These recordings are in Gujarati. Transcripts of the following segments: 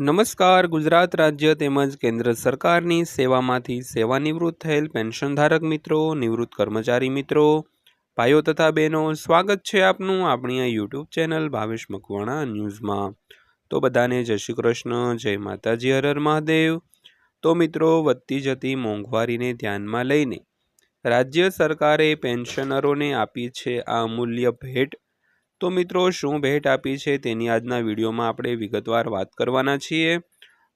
નમસ્કાર, ગુજરાત રાજ્ય તેમજ કેન્દ્ર સરકારની સેવામાંથી સેવાનિવૃત્ત થયેલ પેન્શનધારક મિત્રો, નિવૃત્ત કર્મચારી મિત્રો, ભાઈઓ તથા બહેનો, સ્વાગત છે આપનું આપણી આ યુટ્યુબ ચેનલ ભાવેશ મકવાણા ન્યૂઝમાં. તો બધાને જય શ્રી કૃષ્ણ, જય માતાજી હરર મહાદેવ. તો મિત્રો, વધતી જતી મોંઘવારીને ધ્યાનમાં લઈને રાજ્ય સરકારે પેન્શનરોને આપી છે આ અમૂલ્ય ભેટ. તો મિત્રો, શું ભેટ આપી છે તેની આજના વિડીયોમાં આપણે વિગતવાર વાત કરવાના છીએ.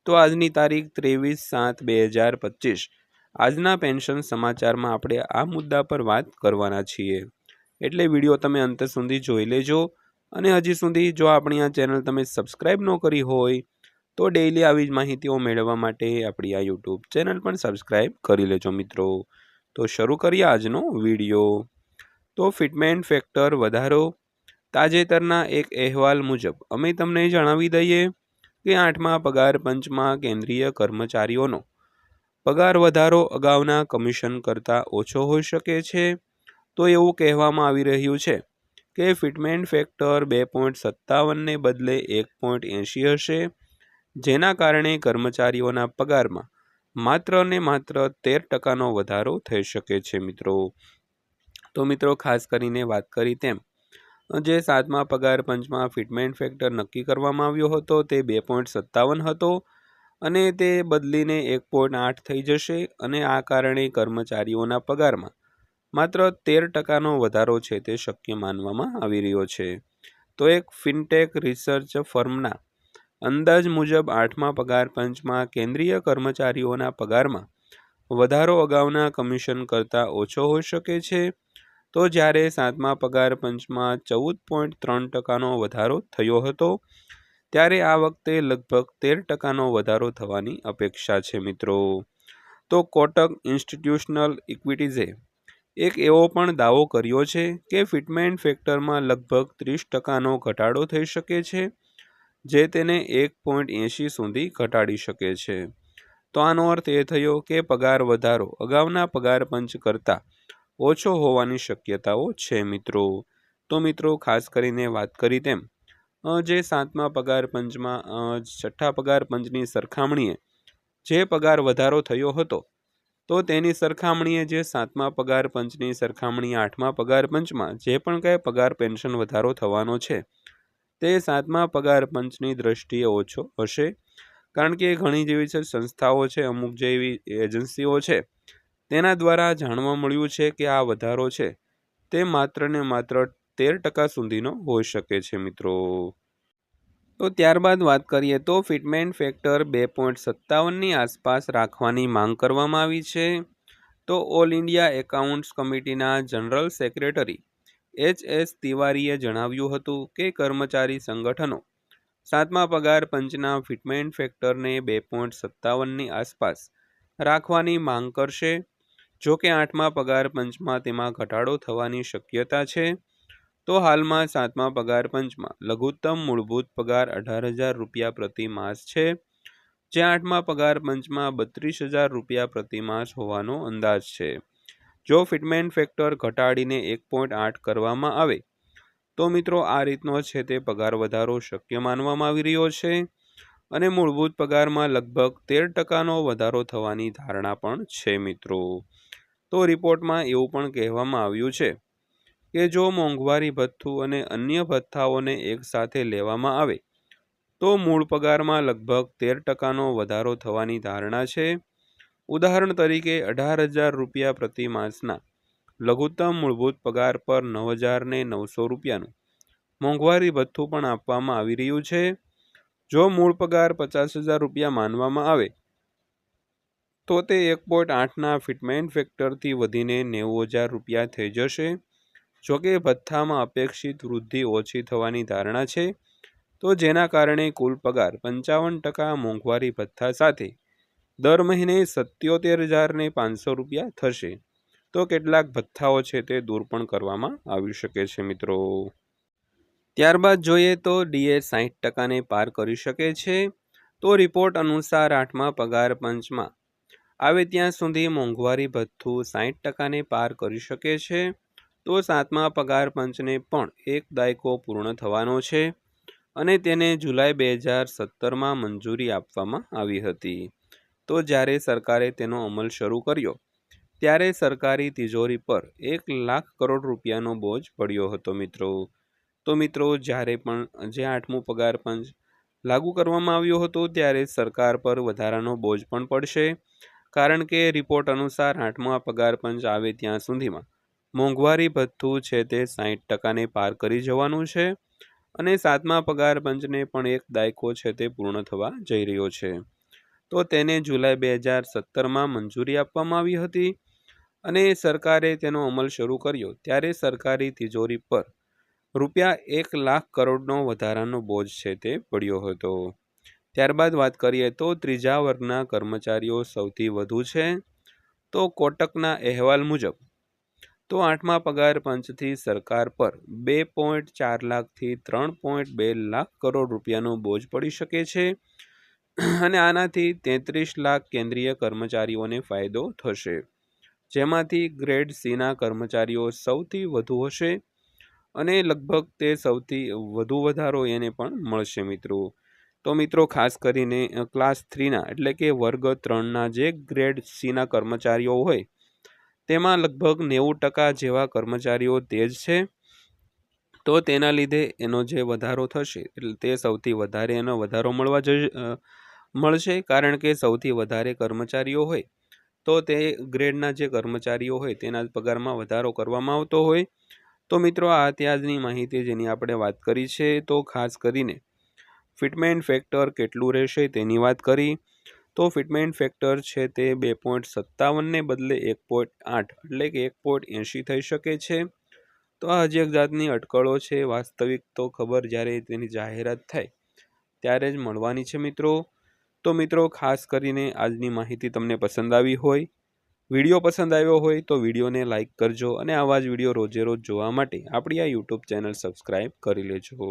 તો આજની તારીખ ત્રેવીસ સાત બે હજાર પચીસ. આજના પેન્શન સમાચારમાં આપણે આ મુદ્દા પર વાત કરવાના છીએ. એટલે વીડિયો તમે અંત સુધી જોઈ લેજો અને હજી સુધી જો આપણી આ ચેનલ તમે સબસ્ક્રાઈબ ન કરી હોય, તો ડેઈલી આવી જ માહિતીઓ મેળવવા માટે આપણી આ યુટ્યુબ ચેનલ પણ સબસ્ક્રાઈબ કરી લેજો મિત્રો. તો શરૂ કરીએ આજનો વીડિયો. તો ફિટમેન્ટ ફેક્ટર વધારો તાજેતરના એક અહેવાલ મુજબ, અમે તમને જણાવી દઈએ કે આઠમા પગાર પંચમાં કેન્દ્રીય કર્મચારીઓનો પગાર વધારો અગાઉના કમિશન કરતાં ઓછો હોઈ શકે છે. તો એવું કહેવામાં આવી રહ્યું છે કે ફિટમેન્ટ ફેક્ટર બે પોઈન્ટ સત્તાવનને બદલે એક પોઈન્ટ એંશી હશે, જેના કારણે કર્મચારીઓના પગારમાં માત્ર ને માત્ર તેર ટકાનો વધારો થઈ શકે છે મિત્રો. તો મિત્રો, ખાસ કરીને વાત કરી તેમ જે સાતમા પગાર, પંચમાં ફિટમેન્ટ ફેક્ટર નક્કી કરવામાં આવ્યો હતો, તે બે પોઈન્ટ સત્તાવન હતો અને તે બદલીને એક પોઈન્ટ આઠ થઈ જશે અને આ કારણે કર્મચારીઓના પગારમાં માત્ર તેર ટકાનો વધારો છે તે શક્ય માનવામાં આવી રહ્યો છે. તો એક ફિનટેક રિસર્ચ ફર્મના અંદાજ મુજબ આઠમા પગાર, પંચમાં કેન્દ્રીય કર્મચારીઓના પગારમાં વધારો અગાઉના કમિશન કરતાં ઓછો હોઈ શકે છે. તો જ્યારે સાતમા પગાર પંચમાં ચૌદ પોઈન્ટ ત્રણ ટકાનો વધારો થયો હતો, ત્યારે આ વખતે લગભગ તેર ટકાનો વધારો થવાની અપેક્ષા છે મિત્રો. તો કોટક ઇન્સ્ટિટ્યુશનલ ઇક્વિટીઝે એક એવો પણ દાવો કર્યો છે કે ફિટમેન્ટ ફેક્ટરમાં લગભગ ત્રીસ ટકાનો ઘટાડો થઈ શકે છે, જે તેને એક પોઈન્ટ એંશી સુધી ઘટાડી શકે છે. તો આનો અર્થ એ થયો કે પગાર વધારો અગાઉના પગાર પંચ કરતાં ઓછો હોવાની શક્યતાઓ છે મિત્રો. તો મિત્રો, ખાસ કરીને વાત કરી તેમ જે સાતમા પગાર પંચમાં છઠ્ઠા પગાર પંચની સરખામણીએ જે પગાર વધારો થયો હતો, તો તેની સરખામણીએ જે સાતમા પગાર પંચની સરખામણી આઠમા પગાર પંચમાં જે પણ કંઈ પગાર પેન્શન વધારો થવાનો છે, તે સાતમા પગાર પંચની દ્રષ્ટિએ ઓછો હશે. કારણ કે ઘણી જેવી છે સંસ્થાઓ છે, અમુક જેવી એજન્સીઓ છે તેના દ્વારા જાણવા મળ્યું છે કે આ વધારો છે. તે માત્ર ને માત્ર તેર ટકા સુધીનો હોઈ શકે છે, મિત્રો. તો ત્યારબાદ વાત કરીએ તો ફિટમેન્ટ ફેક્ટર બે પોઈન્ટ સત્તાવનની આસપાસ રાખવાની માંગ કરવામાં આવી છે. તો ઓલ ઇન્ડિયા એકાઉન્ટ્સ કમિટીના જનરલ સેક્રેટરી એચ એસ તિવારીએ જણાવ્યું હતું કે કર્મચારી સંગઠનો સાતમા પગાર પંચના ફિટમેન્ટ ફેક્ટરને બે પોઈન્ટ સત્તાવનની આસપાસ રાખવાની માંગ કરશે. જો કે આઠમા પગાર પંચમાં તેમાં ઘટાડો થવાની શક્યતા છે, તો હાલમાં સાતમા પગાર પંચમાં લઘુત્તમ મૂળભૂત પગાર અઢાર હજાર રૂપિયા પ્રતિ માસ છે, જે આઠમા પગાર પંચમાં બત્રીસ હજાર રૂપિયા પ્રતિ માસ હોવાનો અંદાજ છે. જો ફિટમેન્ટ ફેક્ટર ઘટાડીને એક પોઈન્ટ આઠ કરવામાં આવે, તો મિત્રો આ રીતનો છે તે પગાર વધારો શક્ય માનવામાં આવી રહ્યો છે અને મૂળભૂત પગારમાં લગભગ તેર ટકાનો વધારો થવાની ધારણા પણ છે મિત્રો. તો રિપોર્ટમાં એવું પણ કહેવામાં આવ્યું છે કે જો મોંઘવારી ભથ્થું અને અન્ય ભથ્થાઓને એકસાથે લેવામાં આવે, તો મૂળ પગારમાં લગભગ તેર ટકાનો વધારો થવાની ધારણા છે. ઉદાહરણ તરીકે, અઢાર હજાર રૂપિયા પ્રતિ માસના લઘુત્તમ મૂળભૂત પગાર પર નવ હજારને નવસો રૂપિયાનું મોંઘવારી ભથ્થું પણ આપવામાં આવી રહ્યું છે. જો મૂળ પગાર પચાસ હજાર રૂપિયા માનવામાં આવે તો તે એક પોઈન્ટ આઠના ફિટમેન્ટ ફેક્ટરથી વધીને નેવું હજાર રૂપિયા થઈ જશે. જોકે ભથ્થામાં અપેક્ષિત વૃદ્ધિ ઓછી થવાની ધારણા છે, તો જેના કારણે કુલ પગાર પંચાવન ટકા મોંઘવારી ભથ્થા સાથે. દર મહિને સત્યોતેર હજારને પાંચસો રૂપિયા થશે. તો કેટલાક ભથ્થાઓ છે તે દૂર પણ કરવામાં આવી શકે છે, મિત્રો. ત્યારબાદ જોઈએ તો ડીએ સાહીઠ ટકાને પાર કરી શકે છે. તો રિપોર્ટ અનુસાર આઠમા પગાર પંચમાં આવે ત્યાં સુધી મોંઘવારી ભથ્થું સાહીઠ ટકાને પાર કરી શકે છે. તો સાતમા પગાર પંચને પણ એક દાયકો પૂર્ણ થવાનો છે અને તેને જુલાઈ બે હજાર સત્તરમાં મંજૂરી આપવામાં આવી હતી. તો જ્યારે સરકારે તેનો અમલ શરૂ કર્યો, ત્યારે સરકારી તિજોરી પર એક લાખ કરોડ રૂપિયાનો બોજ પડ્યો હતો મિત્રો. તો મિત્રો, જ્યારે પણ જે આઠમું પગાર પંચ લાગુ કરવામાં આવ્યો હતો, ત્યારે સરકાર પર વધારાનો બોજ પણ પડશે. કારણ કે રિપોર્ટ અનુસાર આઠમા પગાર પંચ આવે ત્યાં સુધીમાં. મોંઘવારી ભથ્થું છે તે સાહીઠ ટકાને પાર કરી જવાનું છે અને સાતમા પગાર પંચને પણ એક દાયકો છે તે પૂર્ણ થવા જઈ રહ્યો છે. તો તેને જુલાઈ બે હજાર સત્તરમાં મંજૂરી આપવામાં આવી હતી અને સરકારે તેનો અમલ શરૂ કર્યો ત્યારે સરકારી તિજોરી પર રૂપિયા એક લાખ કરોડનો વધારાનો બોજ છે તે પડ્યો હતો. ત્યારબાદ વાત કરીએ તો ત્રીજા વર્ગના કર્મચારીઓ સૌથી વધુ છે. તો કોટકના અહેવાલ મુજબ, તો આઠમા પગાર પંચથી સરકાર પર બે પોઈન્ટ ચાર લાખથી ત્રણ પોઈન્ટ બે લાખ કરોડ રૂપિયાનો બોજ પડી શકે છે અને આનાથી તેત્રીસ લાખ કેન્દ્રીય કર્મચારીઓને ફાયદો થશે. જેમાંથી ગ્રેડ સીના કર્મચારીઓ સૌથી વધુ હશે અને લગભગ તે સૌથી વધુ વધારો એને પણ મળશે મિત્રો. તો મિત્રો, ખાસ કરીને ક્લાસ થ્રીના એટલે કે વર્ગ ત્રણના જે ગ્રેડ સીના કર્મચારીઓ હોય, તેમાં લગભગ નેવું ટકા જેવા કર્મચારીઓ તે જ છે. તો તેના લીધે એનો જે વધારો થશે, એટલે તે સૌથી વધારે એનો વધારો મળવા જઈ મળશે. કારણ કે સૌથી વધારે કર્મચારીઓ હોય, તો તે ગ્રેડના જે કર્મચારીઓ હોય, તેના પગારમાં વધારો કરવામાં આવતો હોય. તો મિત્રો, આ ત્યાજની માહિતી જેની આપણે વાત કરી છે, તો ખાસ કરીને ફિટમેન્ટ ફેક્ટર કેટલું રહેશે તેની વાત કરી. તો ફિટમેન્ટ ફેક્ટર છે તે બે પોઈન્ટ સત્તાવનને બદલે એક પોઈન્ટ આઠ, એટલે કે એક પોઈન્ટ એંશી થઈ શકે છે. તો આ હજી એક જાતની અટકળો છે, વાસ્તવિક તો ખબર જ્યારે તેની જાહેરાત થાય ત્યારે જ મળવાની છે મિત્રો. તો મિત્રો, ખાસ કરીને આજની માહિતી તમને પસંદ આવી હોય, વીડિયો પસંદ આવ્યો હોય તો વિડીયોને લાઇક કરજો અને આવા જ વીડિયો રોજે રોજ જોવા માટે આપણી આ યુટ્યુબ ચેનલ સબસ્ક્રાઈબ કરી લેજો.